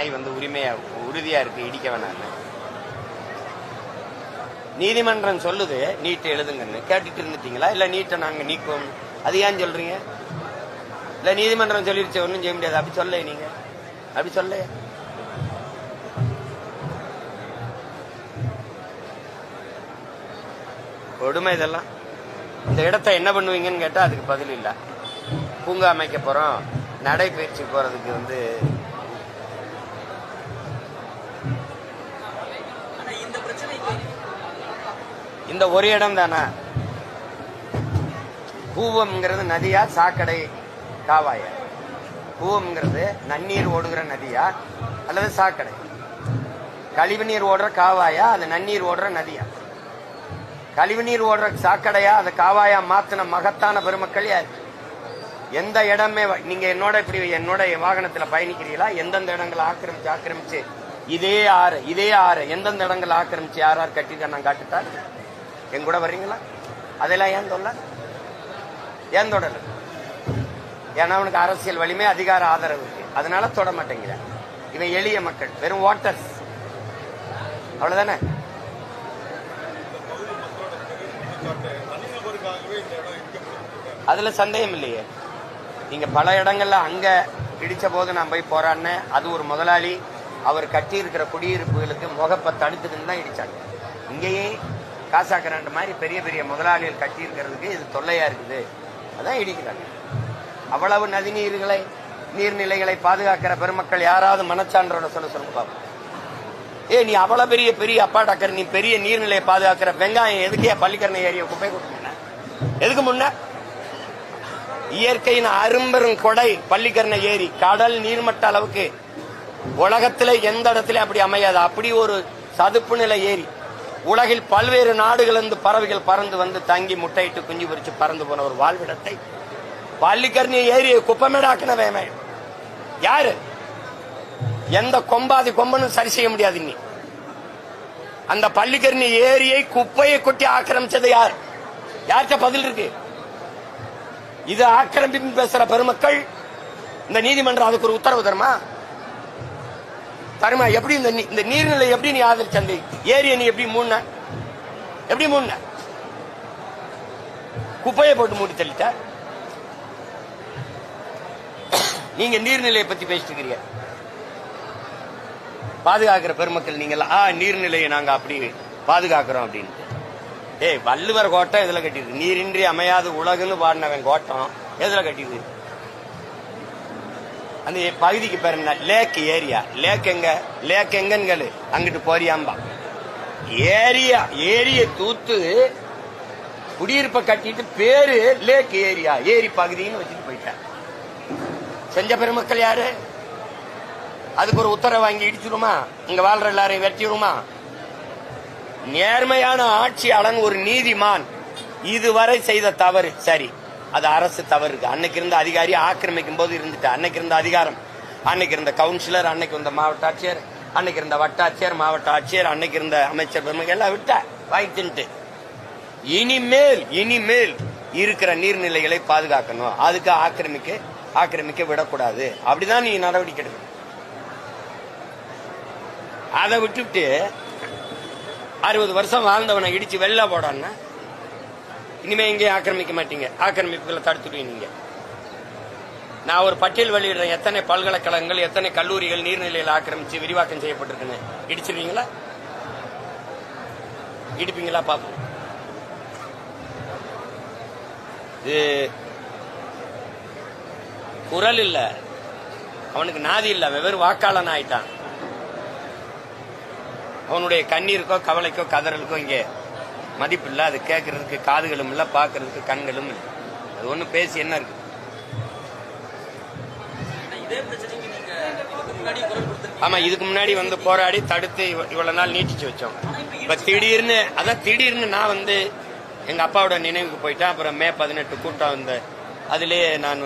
அணை வந்து உரிமையா உறுதியா இருக்கு இடிக்க வேணாம்னு. நீதிமன்றம் சொல்லுது நீட்டை எழுதுங்கன்னு. கேட்டுட்டு இருந்துட்டீங்களா? இல்ல நீட்டை நாங்க நீக்குவோம். அது ஏன் சொல்றீங்க? இல்ல நீதிமன்றம் சொல்லிருச்சு ஒன்றும் செய்ய முடியாது. அப்படி சொல்ல நீங்க. அப்படி சொல்ல கொடுமை இதெல்லாம். இந்த இடத்த என்ன பண்ணுவீங்கன்னு கேட்டா அதுக்கு பதில் இல்லை. பூங்கா அமைக்க போறோம். நடைபயிற்சி போறதுக்கு வந்து இந்த ஒரு இடம் தானே? கூவம்ங்கிறது நதியா? சாக்கடை காவாயா. கூவம்ங்கிறது நன்னீர் ஓடுகிற நதியா? அல்லது சாக்கடை. கழிவுநீர் ஓடுற காவாயா? அது நன்னீர் ஓடுற நதியா? கழிவுநீர் ஓடுற சாக்கடையா? அது காவாயா மாத்தின மகத்தான பெருமக்கள் யார்? எந்த இடமே நீங்க என்னோட இப்படி என்னோட வாகனத்துல பயணிக்கிறீங்களா எந்தெந்த இடங்களை ஆக்கிரமிச்சு ஆக்கிரமிச்சு? இதே ஆறு இதே ஆறு. எந்தெந்த இடங்களை ஆக்கிரமிச்சு யார் யார் கட்டிட்டு நான் காட்டுட்டா எங்க கூட வர்றீங்களா? அதெல்லாம் ஏன் தொல்ல? ஏன் தொடல? ஏன்னா அவனுக்கு அரசியல் வலிமை அதிகார ஆதரவு இருக்கு. அதனால தொட மாட்டேங்கிறான் இவன் எளிய மக்கள் வெறும் வாட்டர்ஸ் அவ்வளவுதானே? அதுல சந்தேகம் இல்லையே. நீங்க பல இடங்கள்ல அங்க இடிச்ச போது நான் போய் போராடினேன். அது ஒரு முதலாளி. அவர் கட்டி இருக்கிற குடியிருப்புகளுக்கு முகப்பை தடுத்துட்டு தான் இடிச்சாங்க. இங்கேயே காசாக்கரண்ட் மாதிரி பெரிய பெரிய முதலாளிகள் கட்டியிருக்கிறதுக்கு இது தொல்லையா இருக்குது. அதான் இடிக்கிறாங்க அவ்வளவு நதிநீர்களை நீர்நிலைகளை பாதுகாக்கிற பெருமக்கள் யாராவது மனச்சான்றோட சொல்ல சொல்லுங்க பார்ப்போம் ஏ நீ அவ்வளவு பெரிய பெரிய அப்பா டாக்கர் நீ பெரிய நீர்நிலையை பாதுகாக்கிற வெங்காயம் எதுக்கே பள்ளிக்கரணை ஏரியா குப்பை கொடுக்கணும் எதுக்கு முன்ன? இயற்கையின் அரும்பெரும் கொடை பள்ளிக்கரணை ஏரி கடல் நீர்மட்ட அளவுக்கு உலகத்திலே எந்த இடத்துல அப்படி அமையாது. அப்படி ஒரு சதுப்பு நிலை ஏரி. உலகில் பல்வேறு நாடுகளிலிருந்து பறவைகள் பறந்து வந்து தங்கி முட்டையிட்டு குஞ்சு பொரிச்சு பறந்து போன ஒரு வாழ்விடத்தை பள்ளிக்கரணை ஏரியை குப்பமேடாக்கினவே யாரு? எந்த கொம்பாதி கொம்பனும் சரி செய்ய முடியாது நீ அந்த பள்ளிக்கரணி ஏரியை குப்பையை கொட்டி ஆக்கிரமிச்சது யார்? யார்கிட்ட பதில் இருக்கு? இது ஆக்கிரமிப்பு பேசுற பெருமக்கள். இந்த நீதிமன்றம் அதுக்கு ஒரு உத்தரவு தருமா? தருமா எப்படி இந்த இந்த நீர்நிலை எப்படி நீ ஆதரிச்ச அந்த ஏரியை நீ எப்படி மூண எப்படி மூண குப்பையை போட்டு மூடி தள்ளிட்ட. நீங்க நீர்நிலையை பத்தி பேசிட்டு இருக்கிறீங்க. பாதுகாக்கிற பெருமக்கள் நீங்க ஆ நீர்நிலையை நாங்க அப்படி பாதுகாக்கிறோம் அப்படின்னு ஏய் வள்ளுவர் கோட்டம் எதுல கட்டிருக்கு நீரின்றி அமையாது உலகுன்னு பாடினவன் கோட்டம் எதுல கட்டிருக்கு அந்த பகுதிக்கு பேர் என்ன? லேக் ஏரியா லேக் எங்க? லேக் எங்கன்னு அங்கிட்டு போறியாம்பா. ஏரியா ஏரிய தூத்து குடியிருப்பை கட்டிட்டு பேரு லேக் ஏரியா ஏரி பகுதின்னு வச்சுட்டு போயிட்டேன். செஞ்ச பெருமக்கள் யாரு? அதுக்கு ஒரு உத்தரவு வாங்கி இடிச்சிருமா இங்க வாழ்ற எல்லாரையும் வெட்டிடுமா நேர்மையான ஆட்சியாளன் ஒரு நீதிமான். இதுவரை செய்த தவறு. சரி. அது அரசு தவறு இருக்கு. அன்னைக்கு இருந்த அதிகாரி ஆக்கிரமிக்கும் போது இருந்துட்டு. அன்னைக்கு இருந்த அதிகாரம் அன்னைக்கு இருந்த கவுன்சிலர் அன்னைக்கு இருந்த மாவட்ட ஆட்சியர் அன்னைக்கு இருந்த வட்டாட்சியர் மாவட்ட ஆட்சியர் அன்னைக்கு இருந்த அமைச்சர் எல்லாம் விட்ட. வாங்கிட்டு இனிமேல் இனிமேல் இருக்கிற நீர்நிலைகளை பாதுகாக்கணும். அதுக்கு ஆக்கிரமிக்க ஆக்கிரமிக்க விடக்கூடாது. அப்படிதான் நீ நடவடிக்கை எடுக்கணும். அதை விட்டுவிட்டு அறுபது வருஷம் வாழ்ந்தவனை இடிச்சு வெளில போடான்னா இனிமே எங்கேயும் ஆக்கிரமிக்க மாட்டீங்க. ஆக்கிரமிப்புகளை தடுத்துடுவீங்க நீங்க. நான் ஒரு பட்டியல் வெளியிடுறேன். எத்தனை பல்கலைக்கழகங்கள் எத்தனை கல்லூரிகள் நீர்நிலையில் ஆக்கிரமிச்சு விரிவாக்கம் செய்யப்பட்டிருக்குன்னு. இடிச்சிருவீங்களா? இடிப்பீங்களா? பாப்போம் இது குரல் இல்ல. அவனுக்கு நாதி இல்ல. வெவ்வேறு வாக்காளன் ஆயிட்டான் அவனுடைய கண்ணீருக்கோ கவலைக்கோ கதறலுக்கோ இங்கே மதிப்பு இல்ல அது கேட்கறதுக்கு காதுகளும் இல்ல பாக்குறதுக்கு கண்களும் இல்ல. அது ஒண்ணு பேசி என்ன இருக்கு? ஆமா இதுக்கு முன்னாடி வந்து போராடி தடுத்து இவ- இவ்வளவு நாள் நீட்டிச்சு வச்சோம் இப்ப திடீர்னு அதான் திடீர்னு நான் வந்து எங்க அப்பாவோட நினைவுக்கு போயிட்டேன். அப்புறம் மே பதினெட்டு கூட்டம் வந்து அதுலயே நான்